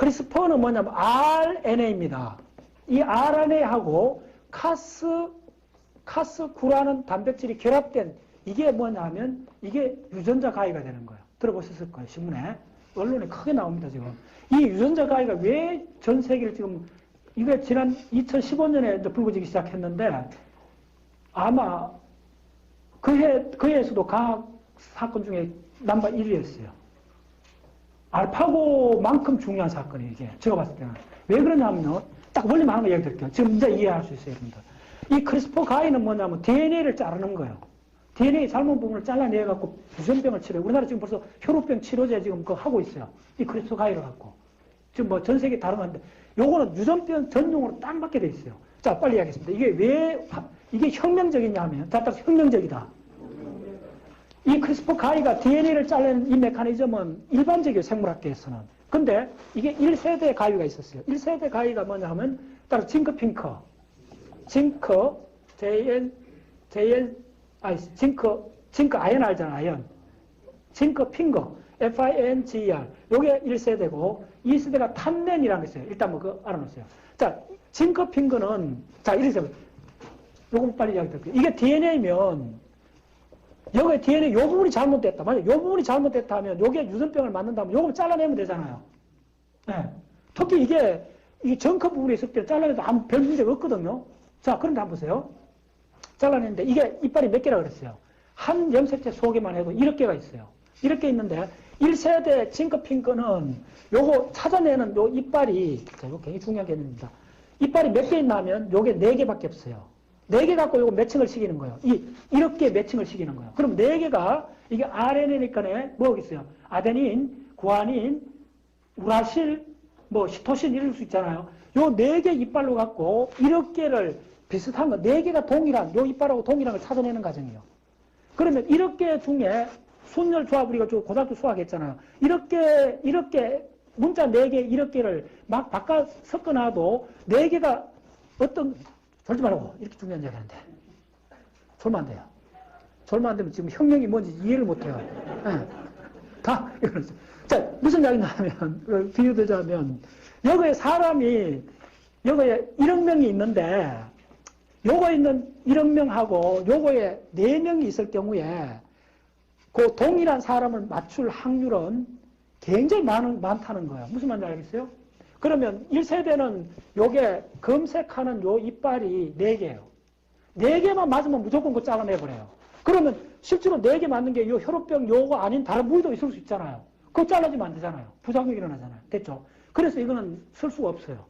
크리스퍼는 뭐냐면 RNA입니다. 이 RNA하고 카스, 카스9라는 단백질이 결합된 이게 뭐냐면 이게 유전자 가위가 되는 거예요. 들어보셨을 거예요. 신문에. 언론에 크게 나옵니다, 지금. 이 유전자 가위가 왜 전 세계를 지금 이게 지난 2015년에 불거지기 시작했는데 아마 그해, 그해에서도 과학 사건 중에 넘버 1위였어요. 알파고만큼 중요한 사건이에요, 이게. 제가 봤을 때는. 왜 그러냐면요. 딱 원리만 거 얘기 드릴게요. 지금 이제 이해할 수 있어요, 여러분들. 이 크리스퍼 가위는 뭐냐면 DNA를 자르는 거예요. DNA 잘못 부분을 잘라내갖고 유전병을 치료해요. 우리나라 지금 벌써 혈우병 치료제 지금 그거 하고 있어요. 이 크리스퍼 가위를 갖고. 지금 뭐 전 세계 다른 건데, 요거는 유전병 전용으로 딱 맞게 돼 있어요. 자, 빨리 이야기하겠습니다. 이게 왜, 화- 이게 혁명적이냐 하면, 자, 따라서 혁명적이다. 이 크리스퍼 가위가 DNA를 잘라내는 이 메커니즘은 일반적이에요, 생물학계에서는. 근데 이게 1세대 가위가 있었어요. 1세대 가위가 뭐냐 하면, 따로 징크 핑커, 징크, JL, JL, 아니, 징크, 징크 아연 알잖아, 아연. 징크 핑거, F-I-N-G-E-R. 요게 1세대고, 2세대가 탐렌이라는 게 있어요. 일단 뭐 그거 알아놓으세요. 자, 징크 핑거는, 자, 이래서, 요거 빨리 이야기 드릴게요. 이게 DNA면, 여기 DNA 요 부분이 잘못됐다. 만약 요 부분이 잘못됐다 하면 요게 유전병을 맞는다면 요거 잘라내면 되잖아요. 네. 특히 이게 이 정커 부분에 있을 때 잘라내도 아무 별 문제가 없거든요. 자, 그런데 한번 보세요. 잘라냈는데 이게 이빨이 몇 개라 그랬어요. 한 염색체 속에만 해도 이렇 개가 있어요. 이렇게 있는데 1세대 징크핑크는 요거 찾아내는 요 이빨이 자, 이거 굉장히 중요한 개념입니다. 이빨이 몇 개 있나 하면 요게 네 개밖에 없어요. 네 개 갖고 요거 매칭을 시키는 거예요. 이, 이렇게 매칭을 시키는 거예요. 그럼 네 개가 이게 RNA니까네 뭐가 있어요? 아데닌, 구아닌, 우라실, 뭐 시토신 이럴 수 있잖아요. 요 네 개 이빨로 갖고 이렇게를 비슷한 거, 네 개가 동일한, 요 이빨하고 동일한 걸 찾아내는 과정이에요. 그러면 이렇게 중에 순열 조합 우리가 저 고등학교 수학했잖아요. 이렇게 이렇게 문자 네 개 이렇게를 막 바꿔 섞어놔도 네 개가 어떤 졸지 말고 이렇게 중요한 얘기 하는데 졸면 안 돼요. 졸면 안 되면 지금 혁명이 뭔지 이해를 못 해요. 예. 다 이거는 자 무슨 이야기냐면 그 비유되자면 여기에 사람이 여기에 1억 명이 있는데 요거 있는 1억 명하고 요거에 4명이 있을 경우에 그 동일한 사람을 맞출 확률은 굉장히 많은, 많다는 거예요. 무슨 말인지 알겠어요? 그러면 1세대는 요게 검색하는 요 이빨이 4개예요. 4개만 맞으면 무조건 그거 잘라내버려요. 그러면 실제로 4개 맞는 게 요 혈우병 요거 아닌 다른 부위도 있을 수 있잖아요. 그거 잘라지면 안 되잖아요. 부작용이 일어나잖아요. 됐죠? 그래서 이거는 쓸 수가 없어요.